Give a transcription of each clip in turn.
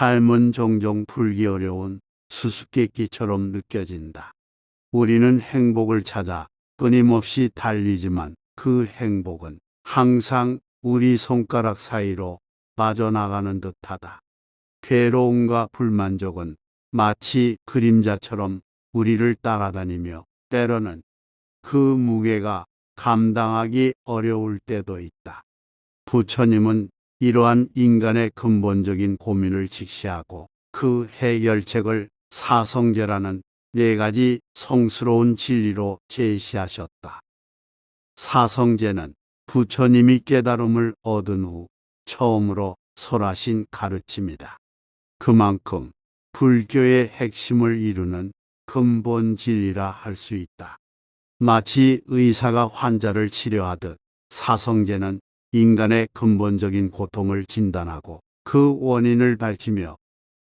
삶은 종종 풀기 어려운 수수께끼처럼 느껴진다. 우리는 행복을 찾아 끊임없이 달리지만 그 행복은 항상 우리 손가락 사이로 빠져나가는 듯하다. 괴로움과 불만족은 마치 그림자처럼 우리를 따라다니며 때로는 그 무게가 감당하기 어려울 때도 있다. 부처님은 이러한 인간의 근본적인 고민을 직시하고 그 해결책을 사성제라는 네 가지 성스러운 진리로 제시하셨다. 사성제는 부처님이 깨달음을 얻은 후 처음으로 설하신 가르침이다. 그만큼 불교의 핵심을 이루는 근본 진리라 할 수 있다. 마치 의사가 환자를 치료하듯 사성제는 인간의 근본적인 고통을 진단하고 그 원인을 밝히며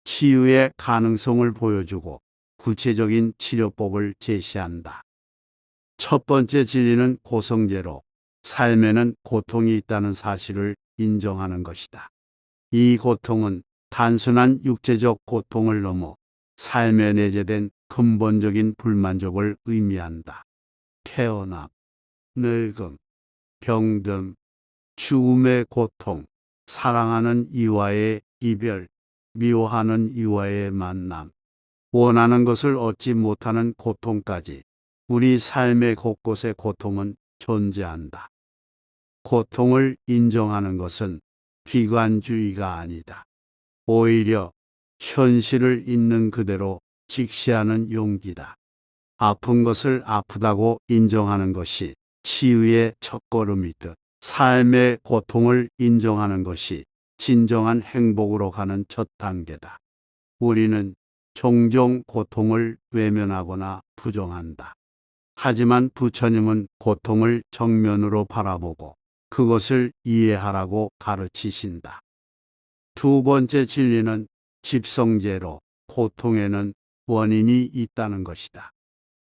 치유의 가능성을 보여주고 구체적인 치료법을 제시한다. 첫 번째 진리는 고성제로 삶에는 고통이 있다는 사실을 인정하는 것이다. 이 고통은 단순한 육체적 고통을 넘어 삶에 내재된 근본적인 불만족을 의미한다. 태어남, 늙음, 병듦, 죽음의 고통, 사랑하는 이와의 이별, 미워하는 이와의 만남, 원하는 것을 얻지 못하는 고통까지 우리 삶의 곳곳에 고통은 존재한다. 고통을 인정하는 것은 비관주의가 아니다. 오히려 현실을 있는 그대로 직시하는 용기다. 아픈 것을 아프다고 인정하는 것이 치유의 첫걸음이듯 삶의 고통을 인정하는 것이 진정한 행복으로 가는 첫 단계다. 우리는 종종 고통을 외면하거나 부정한다. 하지만 부처님은 고통을 정면으로 바라보고 그것을 이해하라고 가르치신다. 두 번째 진리는 집성제로 고통에는 원인이 있다는 것이다.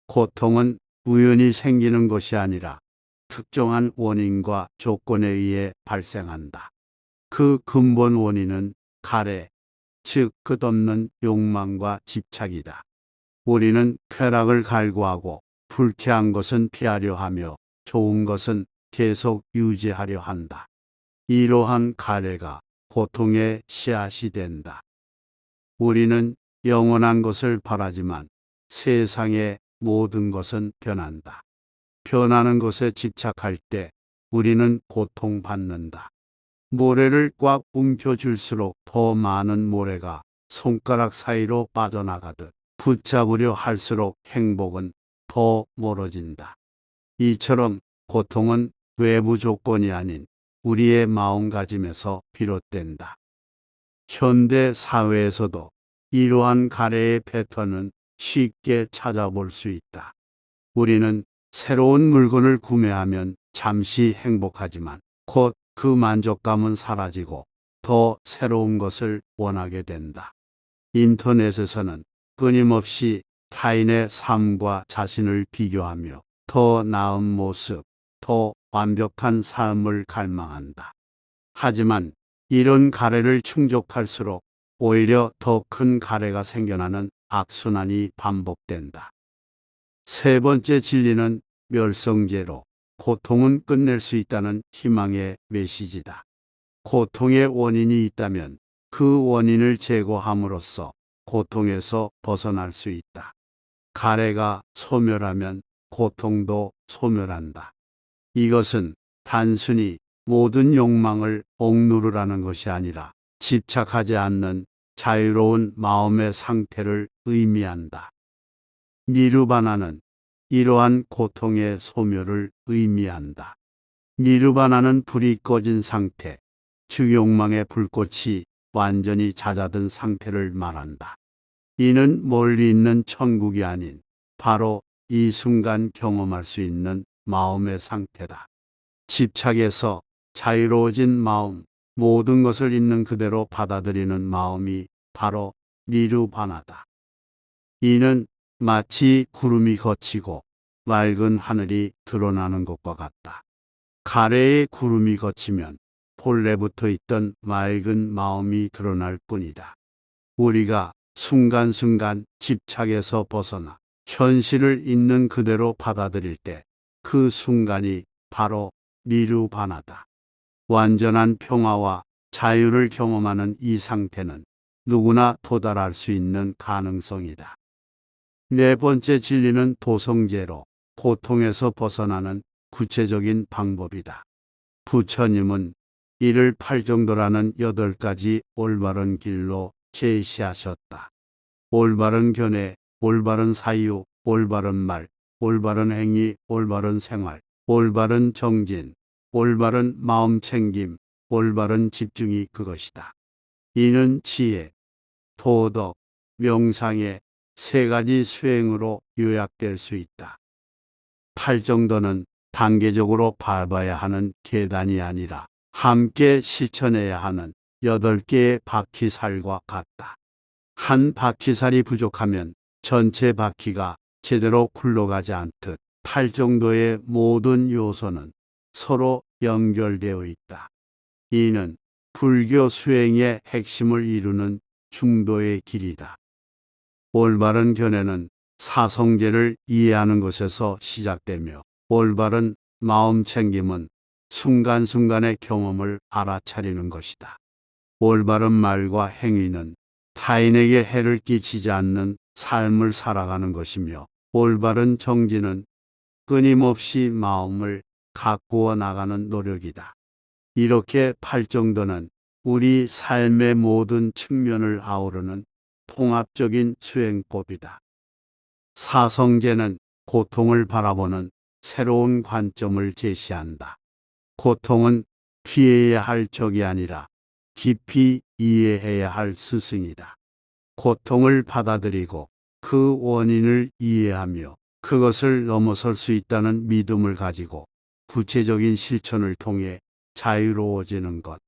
고통은 우연히 생기는 것이 아니라 특정한 원인과 조건에 의해 발생한다. 그 근본 원인은 가래, 즉 끝없는 욕망과 집착이다. 우리는 쾌락을 갈구하고 불쾌한 것은 피하려 하며 좋은 것은 계속 유지하려 한다. 이러한 가래가 고통의 씨앗이 된다. 우리는 영원한 것을 바라지만 세상의 모든 것은 변한다. 변하는 것에 집착할 때 우리는 고통받는다. 모래를 꽉 움켜쥘수록 더 많은 모래가 손가락 사이로 빠져나가듯 붙잡으려 할수록 행복은 더 멀어진다. 이처럼 고통은 외부 조건이 아닌 우리의 마음가짐에서 비롯된다. 현대 사회에서도 이러한 가래의 패턴은 쉽게 찾아볼 수 있다. 우리는 새로운 물건을 구매하면 잠시 행복하지만 곧 그 만족감은 사라지고 더 새로운 것을 원하게 된다. 인터넷에서는 끊임없이 타인의 삶과 자신을 비교하며 더 나은 모습, 더 완벽한 삶을 갈망한다. 하지만 이런 가래를 충족할수록 오히려 더 큰 가래가 생겨나는 악순환이 반복된다. 세 번째 진리는 멸성제로 고통은 끝낼 수 있다는 희망의 메시지다. 고통의 원인이 있다면 그 원인을 제거함으로써 고통에서 벗어날 수 있다. 가래가 소멸하면 고통도 소멸한다. 이것은 단순히 모든 욕망을 억누르라는 것이 아니라 집착하지 않는 자유로운 마음의 상태를 의미한다. 니르바나는 이러한 고통의 소멸을 의미한다. 니르바나는 불이 꺼진 상태, 즉 욕망의 불꽃이 완전히 잦아든 상태를 말한다. 이는 멀리 있는 천국이 아닌 바로 이 순간 경험할 수 있는 마음의 상태다. 집착에서 자유로워진 마음, 모든 것을 있는 그대로 받아들이는 마음이 바로 니르바나다. 이는 마치 구름이 걷히고 맑은 하늘이 드러나는 것과 같다. 가래에 구름이 걷히면 본래 붙어 있던 맑은 마음이 드러날 뿐이다. 우리가 순간순간 집착에서 벗어나 현실을 있는 그대로 받아들일 때 그 순간이 바로 미루바나다. 완전한 평화와 자유를 경험하는 이 상태는 누구나 도달할 수 있는 가능성이다. 네 번째 진리는 도성제로 고통에서 벗어나는 구체적인 방법이다. 부처님은 이를 팔 정도라는 여덟 가지 올바른 길로 제시하셨다. 올바른 견해, 올바른 사유, 올바른 말, 올바른 행위, 올바른 생활, 올바른 정진, 올바른 마음 챙김, 올바른 집중이 그것이다. 이는 지혜, 도덕, 명상의 세 가지 수행으로 요약될 수 있다. 팔 정도는 단계적으로 밟아야 하는 계단이 아니라 함께 실천해야 하는 여덟 개의 바퀴살과 같다. 한 바퀴살이 부족하면 전체 바퀴가 제대로 굴러가지 않듯 팔 정도의 모든 요소는 서로 연결되어 있다. 이는 불교 수행의 핵심을 이루는 중도의 길이다. 올바른 견해는 사성제를 이해하는 것에서 시작되며 올바른 마음 챙김은 순간순간의 경험을 알아차리는 것이다. 올바른 말과 행위는 타인에게 해를 끼치지 않는 삶을 살아가는 것이며 올바른 정진은 끊임없이 마음을 가꾸어 나가는 노력이다. 이렇게 팔정도는 우리 삶의 모든 측면을 아우르는 통합적인 수행법이다. 사성제는 고통을 바라보는 새로운 관점을 제시한다. 고통은 피해야 할 적이 아니라 깊이 이해해야 할 스승이다. 고통을 받아들이고 그 원인을 이해하며 그것을 넘어설 수 있다는 믿음을 가지고 구체적인 실천을 통해 자유로워지는 것.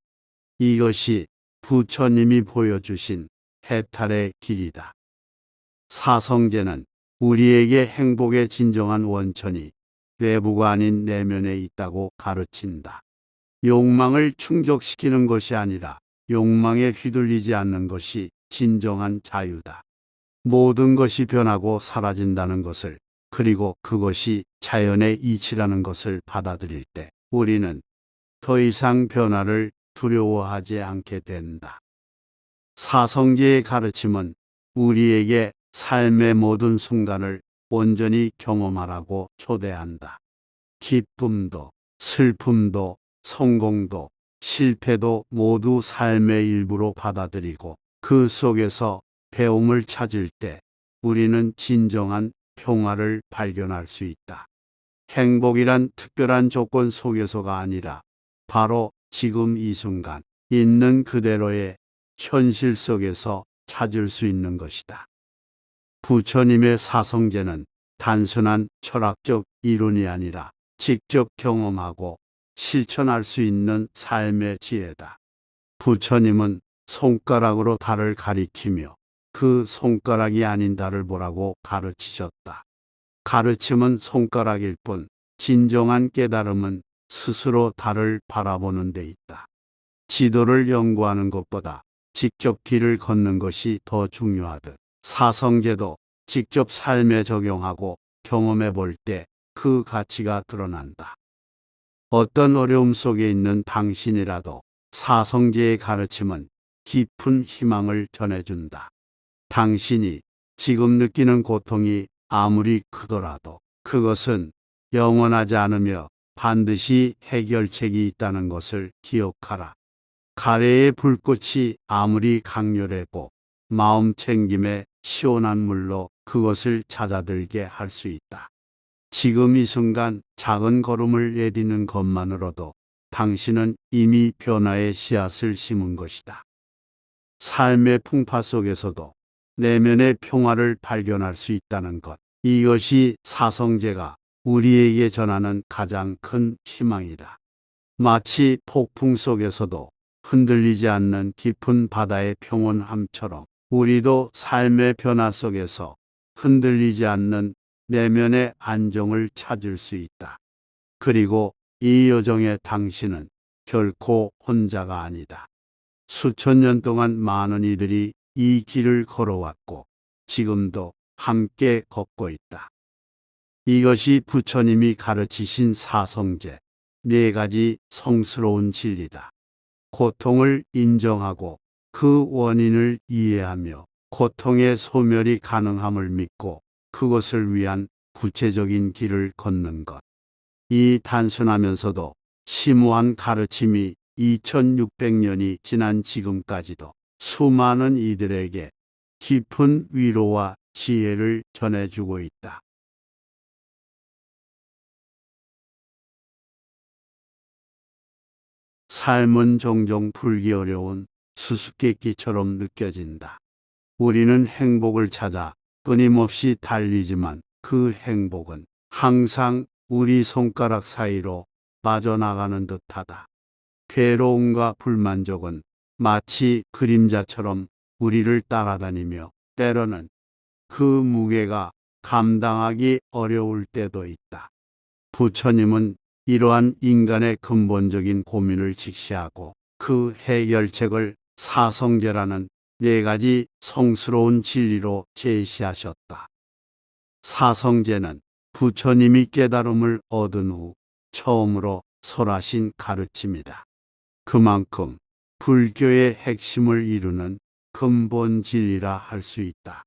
이것이 부처님이 보여주신 해탈의 길이다. 사성제는 우리에게 행복의 진정한 원천이 외부가 아닌 내면에 있다고 가르친다. 욕망을 충족시키는 것이 아니라 욕망에 휘둘리지 않는 것이 진정한 자유다. 모든 것이 변하고 사라진다는 것을 그리고 그것이 자연의 이치라는 것을 받아들일 때 우리는 더 이상 변화를 두려워하지 않게 된다. 사성제의 가르침은 우리에게 삶의 모든 순간을 온전히 경험하라고 초대한다. 기쁨도, 슬픔도, 성공도, 실패도 모두 삶의 일부로 받아들이고 그 속에서 배움을 찾을 때 우리는 진정한 평화를 발견할 수 있다. 행복이란 특별한 조건 속에서가 아니라 바로 지금 이 순간 있는 그대로의 현실 속에서 찾을 수 있는 것이다. 부처님의 사성제는 단순한 철학적 이론이 아니라 직접 경험하고 실천할 수 있는 삶의 지혜다. 부처님은 손가락으로 달을 가리키며 그 손가락이 아닌 달을 보라고 가르치셨다. 가르침은 손가락일 뿐 진정한 깨달음은 스스로 달을 바라보는 데 있다. 지도를 연구하는 것보다 직접 길을 걷는 것이 더 중요하듯 사성제도 직접 삶에 적용하고 경험해 볼 때 그 가치가 드러난다. 어떤 어려움 속에 있는 당신이라도 사성제의 가르침은 깊은 희망을 전해준다. 당신이 지금 느끼는 고통이 아무리 크더라도 그것은 영원하지 않으며 반드시 해결책이 있다는 것을 기억하라. 가래의 불꽃이 아무리 강렬해도 마음 챙김에 시원한 물로 그것을 찾아들게 할 수 있다. 지금 이 순간 작은 걸음을 내디는 것만으로도 당신은 이미 변화의 씨앗을 심은 것이다. 삶의 풍파 속에서도 내면의 평화를 발견할 수 있다는 것. 이것이 사성제가 우리에게 전하는 가장 큰 희망이다. 마치 폭풍 속에서도 흔들리지 않는 깊은 바다의 평온함처럼 우리도 삶의 변화 속에서 흔들리지 않는 내면의 안정을 찾을 수 있다. 그리고 이 여정의 당신은 결코 혼자가 아니다. 수천 년 동안 많은 이들이 이 길을 걸어왔고 지금도 함께 걷고 있다. 이것이 부처님이 가르치신 사성제, 네 가지 성스러운 진리다. 고통을 인정하고 그 원인을 이해하며 고통의 소멸이 가능함을 믿고 그것을 위한 구체적인 길을 걷는 것. 이 단순하면서도 심오한 가르침이 2600년이 지난 지금까지도 수많은 이들에게 깊은 위로와 지혜를 전해주고 있다. 삶은 종종 풀기 어려운 수수께끼처럼 느껴진다. 우리는 행복을 찾아 끊임없이 달리지만 그 행복은 항상 우리 손가락 사이로 빠져나가는 듯하다. 괴로움과 불만족은 마치 그림자처럼 우리를 따라다니며 때로는 그 무게가 감당하기 어려울 때도 있다. 부처님은 이러한 인간의 근본적인 고민을 직시하고 그 해결책을 사성제라는 네 가지 성스러운 진리로 제시하셨다. 사성제는 부처님이 깨달음을 얻은 후 처음으로 설하신 가르침이다. 그만큼 불교의 핵심을 이루는 근본 진리라 할 수 있다.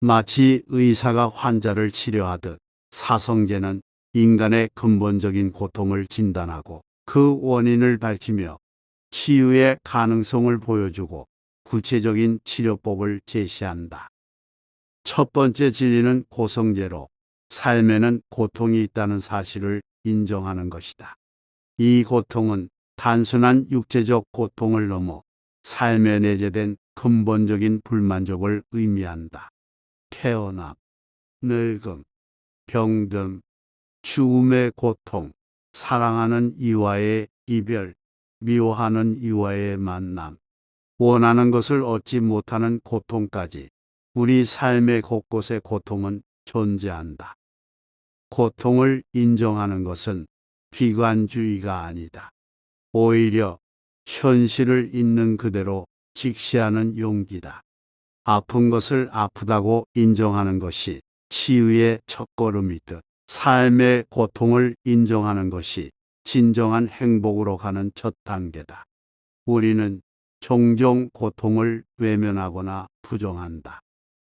마치 의사가 환자를 치료하듯 사성제는 인간의 근본적인 고통을 진단하고 그 원인을 밝히며 치유의 가능성을 보여주고 구체적인 치료법을 제시한다. 첫 번째 진리는 고성제로 삶에는 고통이 있다는 사실을 인정하는 것이다. 이 고통은 단순한 육체적 고통을 넘어 삶에 내재된 근본적인 불만족을 의미한다. 태어남, 늙음, 병듦, 죽음의 고통, 사랑하는 이와의 이별, 미워하는 이와의 만남, 원하는 것을 얻지 못하는 고통까지 우리 삶의 곳곳에 고통은 존재한다. 고통을 인정하는 것은 비관주의가 아니다. 오히려 현실을 있는 그대로 직시하는 용기다. 아픈 것을 아프다고 인정하는 것이 치유의 첫걸음이듯 삶의 고통을 인정하는 것이 진정한 행복으로 가는 첫 단계다. 우리는 종종 고통을 외면하거나 부정한다.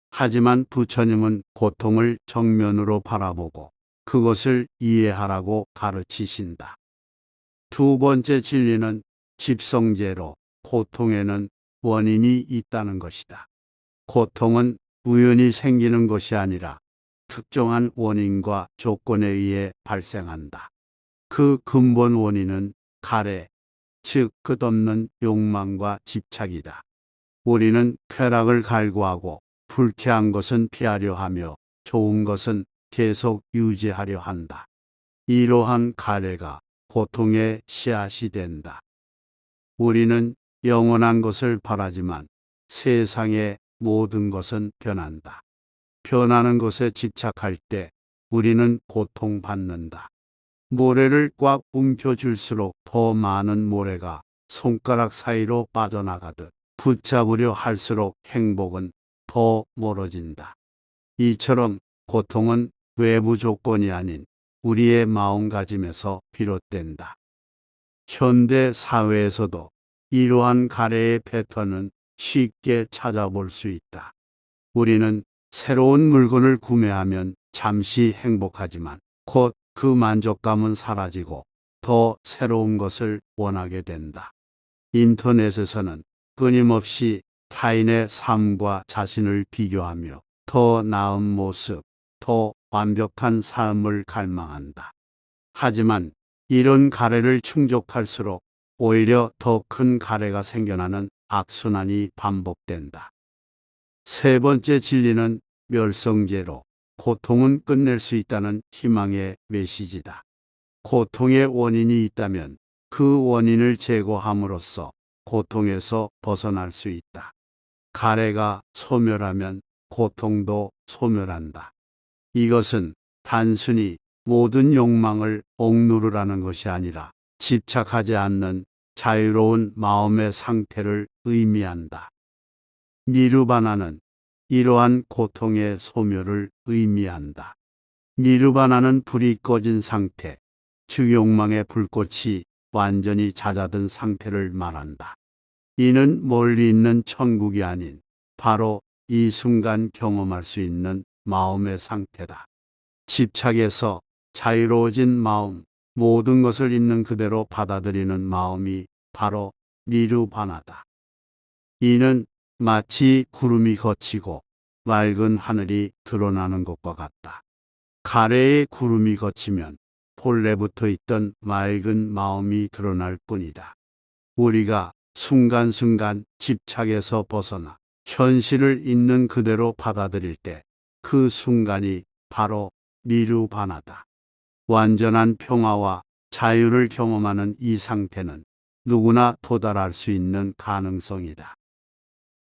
하지만 부처님은 고통을 정면으로 바라보고 그것을 이해하라고 가르치신다. 두 번째 진리는 집성제로 고통에는 원인이 있다는 것이다. 고통은 우연히 생기는 것이 아니라 특정한 원인과 조건에 의해 발생한다. 그 근본 원인은 가래, 즉 끝없는 욕망과 집착이다. 우리는 쾌락을 갈구하고 불쾌한 것은 피하려 하며 좋은 것은 계속 유지하려 한다. 이러한 가래가 고통의 씨앗이 된다. 우리는 영원한 것을 바라지만 세상의 모든 것은 변한다. 변하는 것에 집착할 때 우리는 고통받는다. 모래를 꽉 움켜쥘수록 더 많은 모래가 손가락 사이로 빠져나가듯 붙잡으려 할수록 행복은 더 멀어진다. 이처럼 고통은 외부 조건이 아닌 우리의 마음가짐에서 비롯된다. 현대 사회에서도 이러한 가래의 패턴은 쉽게 찾아볼 수 있다. 우리는 새로운 물건을 구매하면 잠시 행복하지만 곧 그 만족감은 사라지고 더 새로운 것을 원하게 된다. 인터넷에서는 끊임없이 타인의 삶과 자신을 비교하며 더 나은 모습, 더 완벽한 삶을 갈망한다. 하지만 이런 가래를 충족할수록 오히려 더 큰 가래가 생겨나는 악순환이 반복된다. 세 번째 진리는 멸성제로 고통은 끝낼 수 있다는 희망의 메시지다. 고통의 원인이 있다면 그 원인을 제거함으로써 고통에서 벗어날 수 있다. 가래가 소멸하면 고통도 소멸한다. 이것은 단순히 모든 욕망을 억누르라는 것이 아니라 집착하지 않는 자유로운 마음의 상태를 의미한다. 니르바나는 이러한 고통의 소멸을 의미한다. 니르바나는 불이 꺼진 상태, 즉 욕망의 불꽃이 완전히 잦아든 상태를 말한다. 이는 멀리 있는 천국이 아닌 바로 이 순간 경험할 수 있는 마음의 상태다. 집착에서 자유로워진 마음, 모든 것을 있는 그대로 받아들이는 마음이 바로 니르바나다. 이는 마치 구름이 걷히고 맑은 하늘이 드러나는 것과 같다. 가래에 구름이 걷히면 본래 붙어 있던 맑은 마음이 드러날 뿐이다. 우리가 순간순간 집착에서 벗어나 현실을 있는 그대로 받아들일 때 그 순간이 바로 니르바나다. 완전한 평화와 자유를 경험하는 이 상태는 누구나 도달할 수 있는 가능성이다.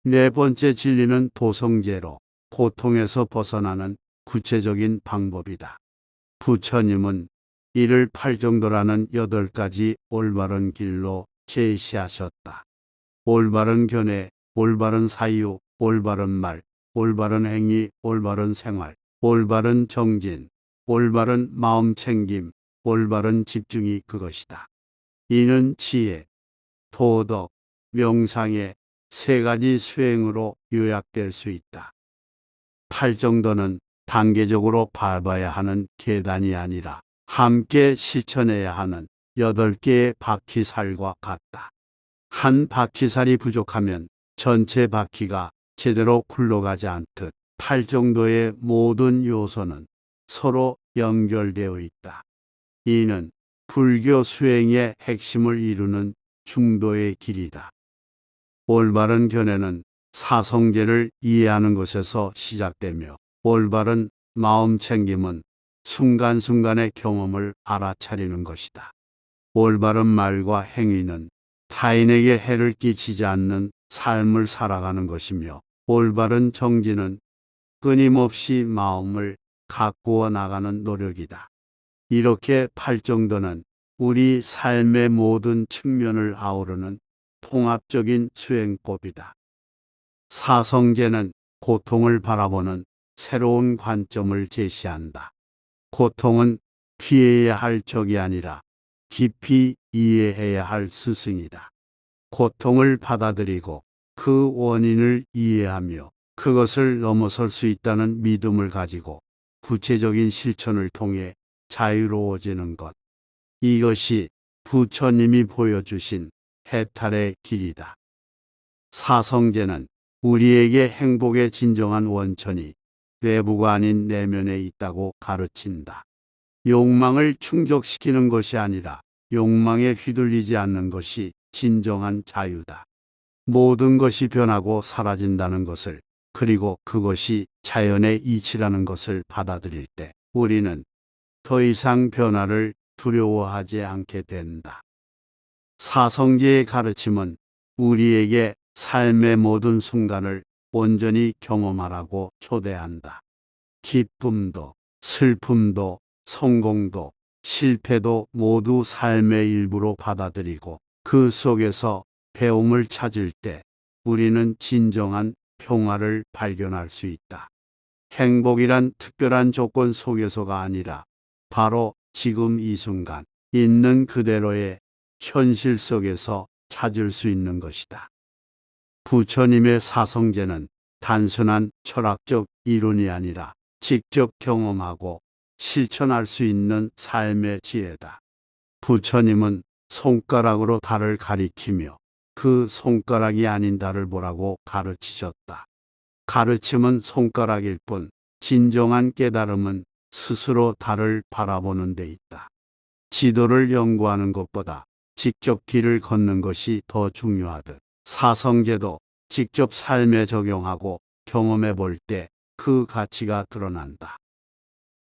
네 번째 진리는 도성제로 고통에서 벗어나는 구체적인 방법이다. 부처님은 이를 팔 정도라는 여덟 가지 올바른 길로 제시하셨다. 올바른 견해, 올바른 사유, 올바른 말, 올바른 행위, 올바른 생활, 올바른 정진, 올바른 마음 챙김, 올바른 집중이 그것이다. 이는 지혜, 도덕, 명상의 세 가지 수행으로 요약될 수 있다. 팔 정도는 단계적으로 밟아야 하는 계단이 아니라 함께 실천해야 하는 여덟 개의 바퀴살과 같다. 한 바퀴살이 부족하면 전체 바퀴가 제대로 굴러가지 않듯 팔 정도의 모든 요소는 서로 연결되어 있다. 이는 불교 수행의 핵심을 이루는 중도의 길이다. 올바른 견해는 사성제를 이해하는 것에서 시작되며 올바른 마음 챙김은 순간순간의 경험을 알아차리는 것이다. 올바른 말과 행위는 타인에게 해를 끼치지 않는 삶을 살아가는 것이며 올바른 정진은 끊임없이 마음을 가꾸어 나가는 노력이다. 이렇게 팔정도는 우리 삶의 모든 측면을 아우르는 통합적인 수행법이다. 사성제는 고통을 바라보는 새로운 관점을 제시한다. 고통은 피해야 할 적이 아니라 깊이 이해해야 할 스승이다. 고통을 받아들이고 그 원인을 이해하며 그것을 넘어설 수 있다는 믿음을 가지고 구체적인 실천을 통해 자유로워지는 것. 이것이 부처님이 보여주신 해탈의 길이다. 사성제는 우리에게 행복의 진정한 원천이 외부가 아닌 내면에 있다고 가르친다. 욕망을 충족시키는 것이 아니라 욕망에 휘둘리지 않는 것이 진정한 자유다. 모든 것이 변하고 사라진다는 것을 그리고 그것이 자연의 이치라는 것을 받아들일 때 우리는 더 이상 변화를 두려워하지 않게 된다. 사성제의 가르침은 우리에게 삶의 모든 순간을 온전히 경험하라고 초대한다. 기쁨도, 슬픔도, 성공도, 실패도 모두 삶의 일부로 받아들이고 그 속에서 배움을 찾을 때 우리는 진정한 평화를 발견할 수 있다. 행복이란 특별한 조건 속에서가 아니라 바로 지금 이 순간 있는 그대로의 현실 속에서 찾을 수 있는 것이다. 부처님의 사성제는 단순한 철학적 이론이 아니라 직접 경험하고 실천할 수 있는 삶의 지혜다. 부처님은 손가락으로 달을 가리키며 그 손가락이 아닌 달을 보라고 가르치셨다. 가르침은 손가락일 뿐 진정한 깨달음은 스스로 달을 바라보는 데 있다. 지도를 연구하는 것보다 직접 길을 걷는 것이 더 중요하듯 사성제도 직접 삶에 적용하고 경험해 볼 때 그 가치가 드러난다.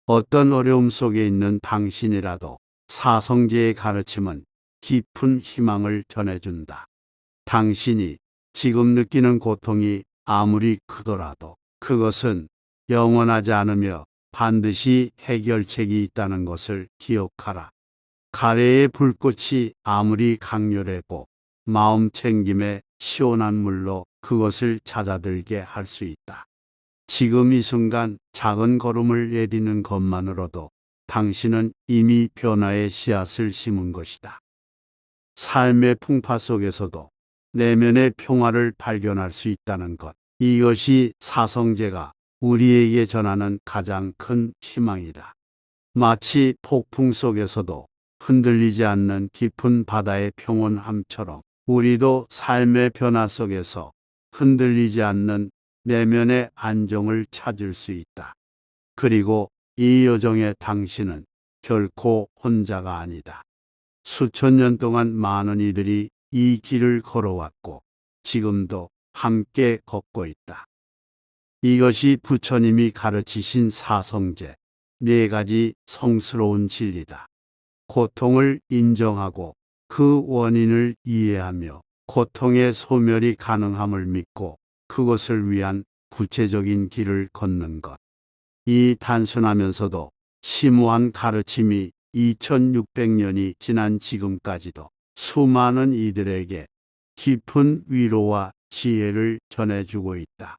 어떤 어려움 속에 있는 당신이라도 사성제의 가르침은 깊은 희망을 전해준다. 당신이 지금 느끼는 고통이 아무리 크더라도 그것은 영원하지 않으며 반드시 해결책이 있다는 것을 기억하라. 가래의 불꽃이 아무리 강렬해도 마음 챙김에 시원한 물로 그것을 찾아들게 할 수 있다. 지금 이 순간 작은 걸음을 내디는 것만으로도 당신은 이미 변화의 씨앗을 심은 것이다. 삶의 풍파 속에서도 내면의 평화를 발견할 수 있다는 것. 이것이 사성제가 우리에게 전하는 가장 큰 희망이다. 마치 폭풍 속에서도 흔들리지 않는 깊은 바다의 평온함처럼 우리도 삶의 변화 속에서 흔들리지 않는 내면의 안정을 찾을 수 있다. 그리고 이 여정에 당신은 결코 혼자가 아니다. 수천 년 동안 많은 이들이 이 길을 걸어왔고 지금도 함께 걷고 있다. 이것이 부처님이 가르치신 사성제, 네 가지 성스러운 진리다. 고통을 인정하고 그 원인을 이해하며 고통의 소멸이 가능함을 믿고 그것을 위한 구체적인 길을 걷는 것. 이 단순하면서도 심오한 가르침이 2600년이 지난 지금까지도 수많은 이들에게 깊은 위로와 지혜를 전해주고 있다.